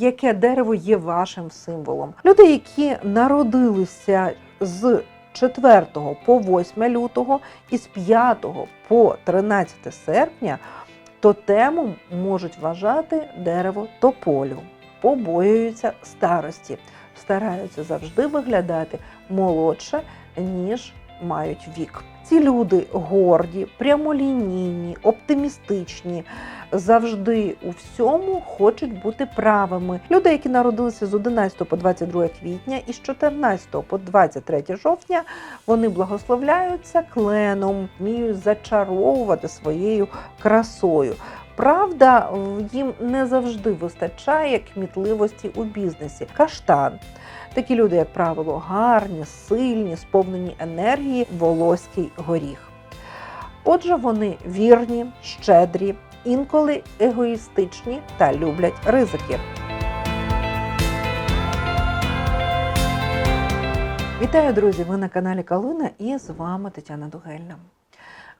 Яке дерево є вашим символом? Люди, які народилися з 4 по 8 лютого і з 5 по 13 серпня, тотемом можуть вважати дерево тополю, побоюються старості, стараються завжди виглядати молодше, ніж мають вік. Ці люди горді, прямолінійні, оптимістичні, завжди у всьому хочуть бути правими. Люди, які народилися з 11 по 22 квітня і з 14 по 23 жовтня, вони благословляються кленом, вміють зачаровувати своєю красою. Правда, їм не завжди вистачає кмітливості у бізнесі. Каштан. Такі люди, як правило, гарні, сильні, сповнені енергії, волоський горіх. Отже, вони вірні, щедрі, інколи егоїстичні та люблять ризики. Вітаю, друзі! Ви на каналі Калина і з вами Тетяна Дугельна.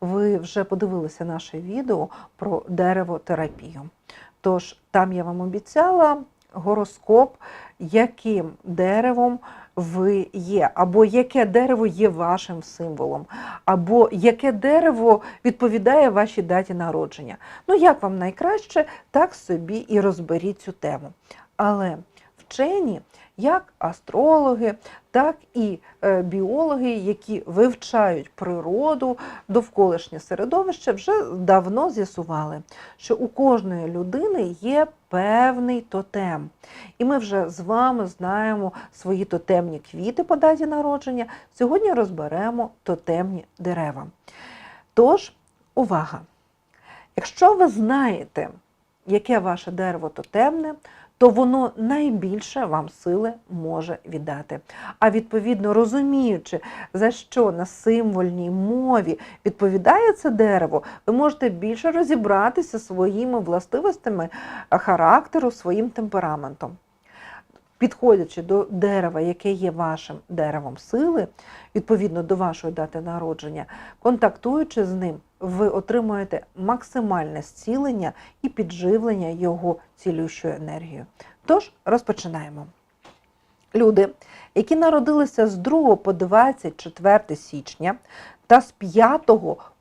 Ви вже подивилися наше відео про деревотерапію. Тож там я вам обіцяла гороскоп, яким деревом ви є, або яке дерево є вашим символом, або яке дерево відповідає вашій даті народження. Ну, як вам найкраще, так собі і розберіть цю тему. Але вчені, як астрологи, так і е, біологи, які вивчають природу, довколишнє середовище, вже давно з'ясували, що у кожної людини є певний тотем. І ми вже з вами знаємо свої тотемні квіти по даті народження. Сьогодні розберемо тотемні дерева. Тож, увага! Якщо ви знаєте, яке ваше дерево тотемне, то воно найбільше вам сили може віддати. А відповідно, розуміючи, за що на символьній мові відповідає це дерево, ви можете більше розібратися своїми властивостями характеру, своїм темпераментом. Підходячи до дерева, яке є вашим деревом сили, відповідно до вашої дати народження, контактуючи з ним, ви отримуєте максимальне зцілення і підживлення його цілющою енергією. Тож розпочинаємо. Люди, які народилися з 2 по 24 січня та з 5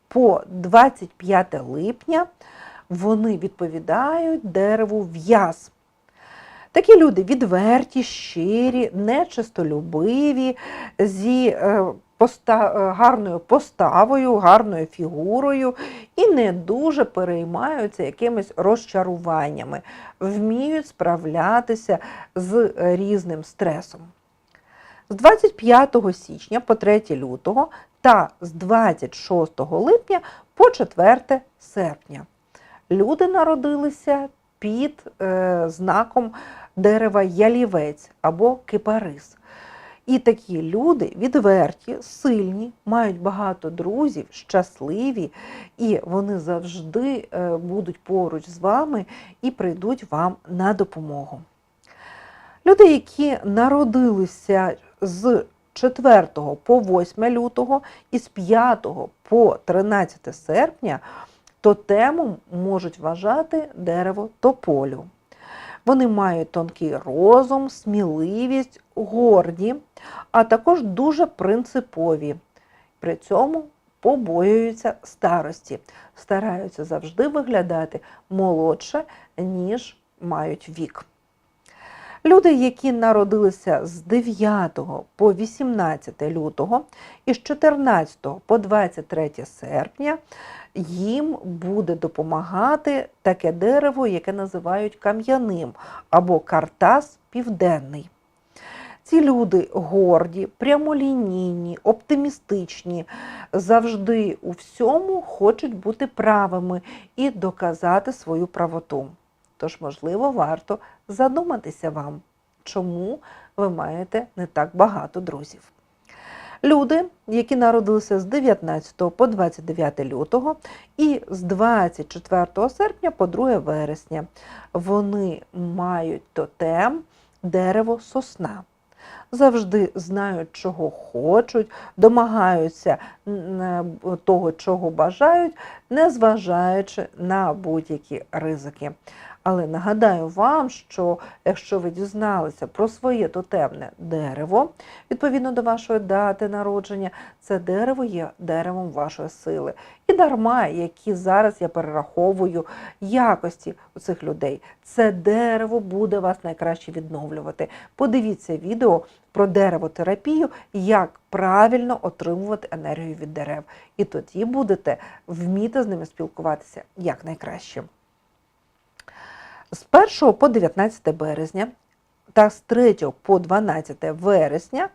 по 25 липня, вони відповідають дереву в'яз. Такі люди відверті, щирі, нечистолюбиві, зі е, поста- е, гарною поставою, гарною фігурою і не дуже переймаються якимись розчаруваннями, вміють справлятися з різним стресом. З 25 січня по 3 лютого та з 26 липня по 4 серпня. Люди народилися під е, знаком дерева ялівець або кипарис. І такі люди відверті, сильні, мають багато друзів, щасливі, і вони завжди е, будуть поруч з вами і прийдуть вам на допомогу. Люди, які народилися з 4 по 8 лютого і з 5 по 13 серпня, тотемом можуть вважати дерево тополю. Вони мають тонкий розум, сміливість, горді, а також дуже принципові. При цьому побоюються старості, стараються завжди виглядати молодше, ніж мають вік. Люди, які народилися з 9 по 18 лютого і з 14 по 23 серпня, їм буде допомагати таке дерево, яке називають кам'яним або картас південний. Ці люди горді, прямолінійні, оптимістичні, завжди у всьому хочуть бути правими і доказати свою правоту. Тож, можливо, варто задуматися вам, чому ви маєте не так багато друзів. Люди, які народилися з 19 по 29 лютого і з 24 серпня по 2 вересня, вони мають тотем дерево сосна. Завжди знають, чого хочуть, домагаються того, чого бажають, незважаючи на будь-які ризики. Але нагадаю вам, що якщо ви дізналися про своє тотемне дерево, відповідно до вашої дати народження, це дерево є деревом вашої сили. І дарма, які зараз я перераховую якості у цих людей, це дерево буде вас найкраще відновлювати. Подивіться відео про деревотерапію, як правильно отримувати енергію від дерев. І тоді будете вміти з ними спілкуватися як найкраще. З 1 по 19 березня та з 3 по 12 вересня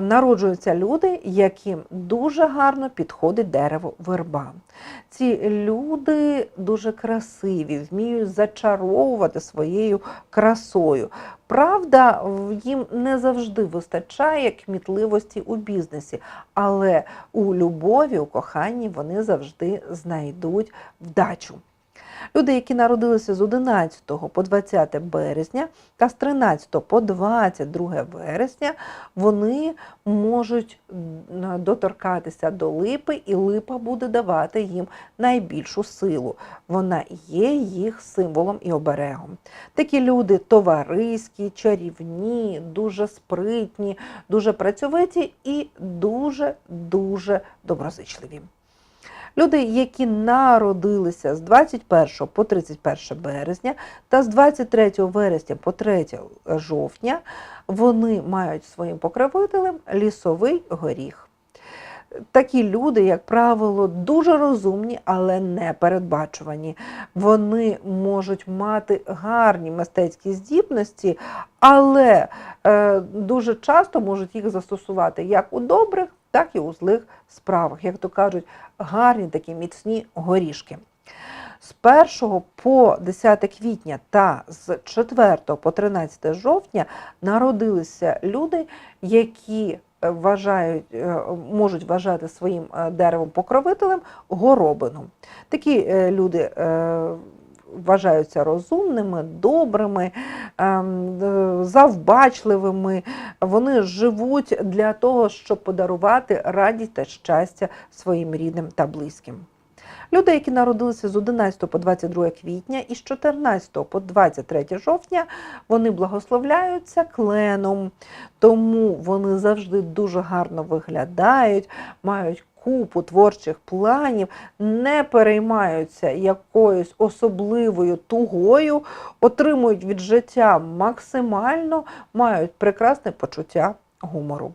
народжуються люди, яким дуже гарно підходить дерево верба. Ці люди дуже красиві, вміють зачаровувати своєю красою. Правда, їм не завжди вистачає кмітливості у бізнесі, але у любові, у коханні вони завжди знайдуть вдачу. Люди, які народилися з 11 по 20 березня та з 13 по 22 вересня, вони можуть доторкатися до липи, і липа буде давати їм найбільшу силу. Вона є їх символом і оберегом. Такі люди товариські, чарівні, дуже спритні, дуже працьовиті і дуже-дуже доброзичливі. Люди, які народилися з 21 по 31 березня та з 23 вересня по 3 жовтня, вони мають своїм покровителем лісовий горіх. Такі люди, як правило, дуже розумні, але не передбачувані. Вони можуть мати гарні мистецькі здібності, але е, дуже часто можуть їх застосувати як у добрих, так і у злих справах. Як то кажуть, гарні такі міцні горішки. З 1 по 10 квітня та з 4 по 13 жовтня народилися люди, які е, вважають, е, можуть вважати своїм е, деревом покровителем горобину. Такі люди вважаються розумними, добрими, ем, е, завбачливими. Вони живуть для того, щоб подарувати радість та щастя своїм рідним та близьким. Люди, які народилися з 11 по 22 квітня і з 14 по 23 жовтня, вони благословляються кленом, тому вони завжди дуже гарно виглядають, мають купу творчих планів, не переймаються якоюсь особливою тугою, отримують від життя максимально, мають прекрасне почуття гумору.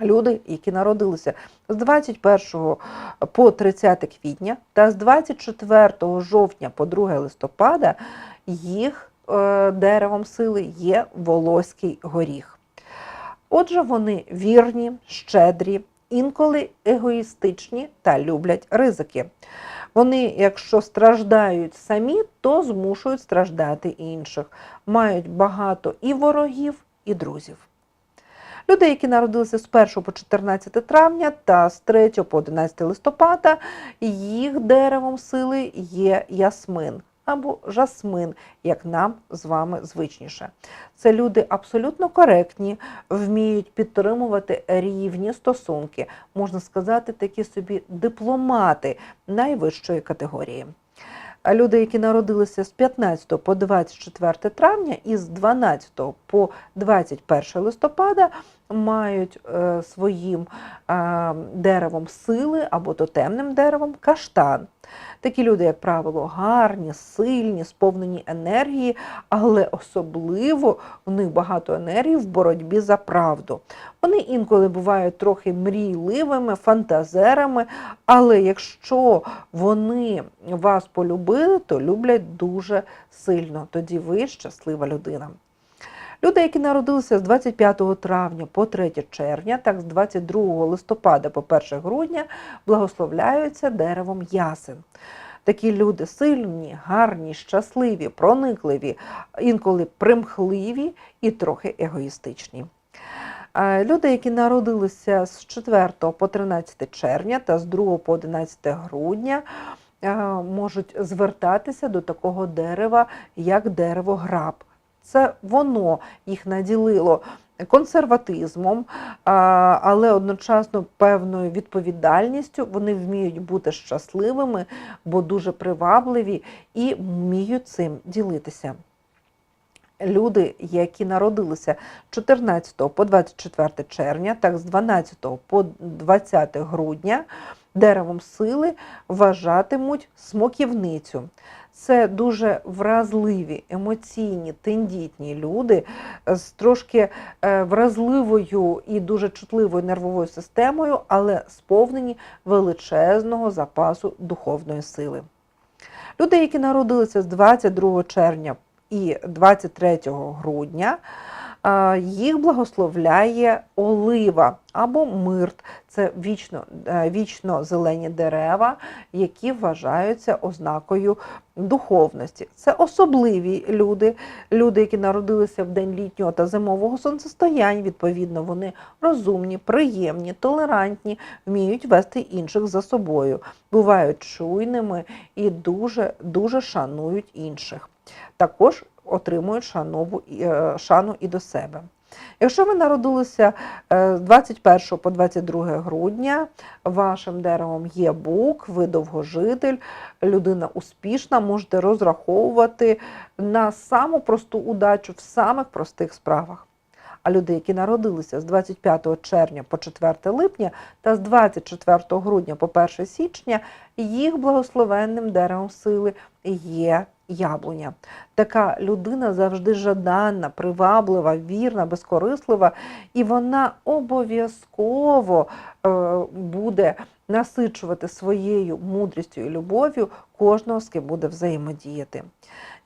Люди, які народилися з 21 по 30 квітня та з 24 жовтня по 2 листопада, їх е, деревом сили є волоський горіх. Отже, вони вірні, щедрі, інколи егоїстичні та люблять ризики. Вони, якщо страждають самі, то змушують страждати інших, мають багато і ворогів, і друзів. Люди, які народилися з 1 по 14 травня та з 3 по 11 листопада, їх деревом сили є ясмин або жасмин, як нам з вами звичніше. Це люди абсолютно коректні, вміють підтримувати рівні стосунки, можна сказати, такі собі дипломати найвищої категорії. Люди, які народилися з 15 по 24 травня і з 12 по 21 листопада, мають е, своїм е, деревом сили або тотемним деревом каштан. Такі люди, як правило, гарні, сильні, сповнені енергії, але особливо в них багато енергії в боротьбі за правду. Вони інколи бувають трохи мрійливими, фантазерами, але якщо вони вас полюбили, то люблять дуже сильно. Тоді ви щаслива людина. Люди, які народилися з 25 травня по 3 червня, так з 22 листопада по 1 грудня, благословляються деревом ясен. Такі люди сильні, гарні, щасливі, проникливі, інколи примхливі і трохи егоїстичні. Люди, які народилися з 4 по 13 червня та з 2 по 11 грудня, можуть звертатися до такого дерева, як дерево граб. Це воно їх наділило консерватизмом, але одночасно певною відповідальністю. Вони вміють бути щасливими, бо дуже привабливі і вміють цим ділитися. Люди, які народилися 14 по 24 червня, так з 12 по 20 грудня, деревом сили вважатимуть смоківницю. Це дуже вразливі, емоційні, тендітні люди з трошки е, вразливою і дуже чутливою нервовою системою, але сповнені величезного запасу духовної сили. Люди, які народилися з 22 червня і 23 грудня, їх благословляє олива або мирт. Це вічно, е, вічно зелені дерева, які вважаються ознакою духовності. Це особливі люди, люди, які народилися в день літнього та зимового сонцестоянь. Відповідно, вони розумні, приємні, толерантні, вміють вести інших за собою, бувають чуйними і дуже, дуже шанують інших. Також отримують шанову, е, шану і до себе. Якщо ви народилися е, з 21 по 22 грудня, вашим деревом є бук, ви довгожитель, людина успішна, можете розраховувати на саму просту удачу в самих простих справах. А люди, які народилися з 25 червня по 4 липня та з 24 грудня по 1 січня, їх благословенним деревом сили є яблуня. Така людина завжди жаданна, приваблива, вірна, безкорислива, і вона обов'язково е, буде насичувати своєю мудрістю і любов'ю кожного, з ким буде взаємодіяти.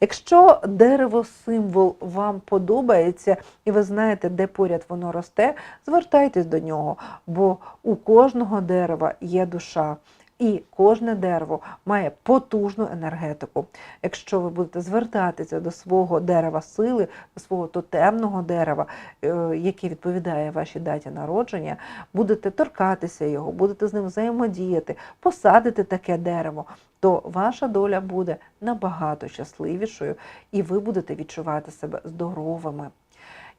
Якщо дерево символ вам подобається і ви знаєте, де поряд воно росте, звертайтесь до нього, бо у кожного дерева є душа. І кожне дерево має потужну енергетику. Якщо ви будете звертатися до свого дерева сили, до свого тотемного дерева, е, яке відповідає вашій даті народження, будете торкатися його, будете з ним взаємодіяти, посадите таке дерево, то ваша доля буде набагато щасливішою, і ви будете відчувати себе здоровими.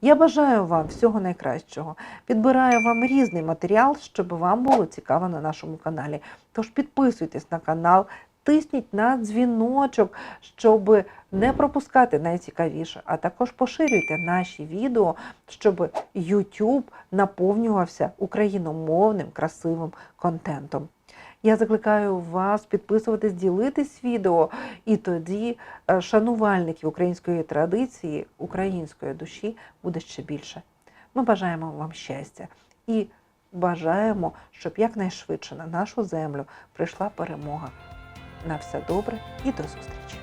Я бажаю вам всього найкращого. Підбираю вам різний матеріал, щоб вам було цікаво на нашому каналі. Тож підписуйтесь на канал, тисніть на дзвіночок, щоб не пропускати найцікавіше, а також поширюйте наші відео, щоб YouTube наповнювався україномовним красивим контентом. Я закликаю вас підписуватись, ділитись відео, і тоді е, шанувальників української традиції, української душі буде ще більше. Ми бажаємо вам щастя і бажаємо, щоб якнайшвидше на нашу землю прийшла перемога. На все добре і до зустрічі!